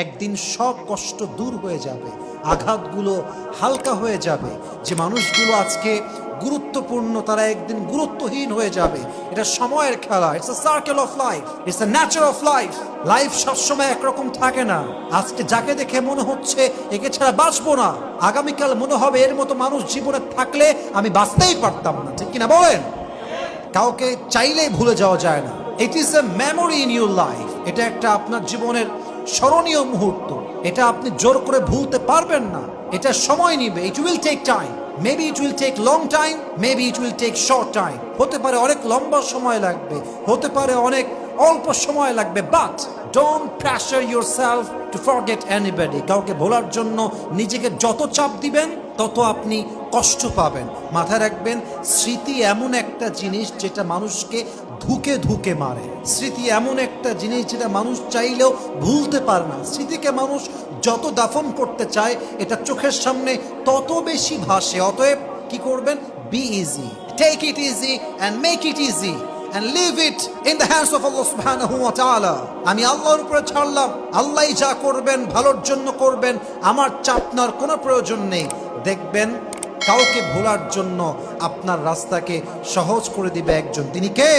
একদিন সব কষ্ট দূর হয়ে যাবে, আঘাতগুলো হালকা হয়ে যাবে। যে মানুষগুলো আজকে গুরুত্বপূর্ণ, তারা একদিন গুরুত্বহীন হয়ে যাবে। এটা সময়ের খেলা it's a circle of life it's a nature of life life সবসময় একরকম থাকে না। আজকে যাকে দেখে মনে হচ্ছে একে ছাড়া বাঁচবো না, আগামীকাল মনে হবে এর মতো মানুষ জীবনে থাকলে আমি বাঁচতেই পারতাম না। ঠিক কিনা বলেন? কাউকে চাইলেই ভুলে যাওয়া যায় না। It is a memory in your life এটা একটা আপনার জীবনের স্মরণীয় মুহূর্ত। এটা আপনি জোর করে ভুলতে পারবেন না। এটা সময় নিবে। It will take time maybe it will take long time maybe it will take short time হতে পারে অনেক লম্বা সময় লাগবে। হতে পারে অনেক অল্প সময় লাগবে। But don't pressure yourself to forget anybody কাউকে ভোলার জন্য নিজেকে যত চাপ দিবেন, তত আপনি কষ্ট পাবেন। মাথায় রাখবেন, স্মৃতি এমন একটা জিনিস যেটা মানুষকে ধুকে ধুকে মারে। স্মৃতি এমন একটা জিনিস যেটা মানুষ চাইলেও ভুলতে পারে না। স্মৃতিকে মানুষ যত দাফন করতে চায়, এটা চোখের সামনে তত বেশি ভাসে। অতএব কি করবেন? Be easy take it easy and make it easy and leave it in the hands of Allah subhanahu wa ta'ala. আমি আল্লাহর উপরে ছাড়লাম। আল্লাহই যা করবেন, ভালোর জন্য করবেন, আমার চাপনার কোনো প্রয়োজন নেই। দেখবেন কাউকে ভোলার জন্য আপনার রাস্তাকে সহজ করে দিবে একজন। তিনি কে?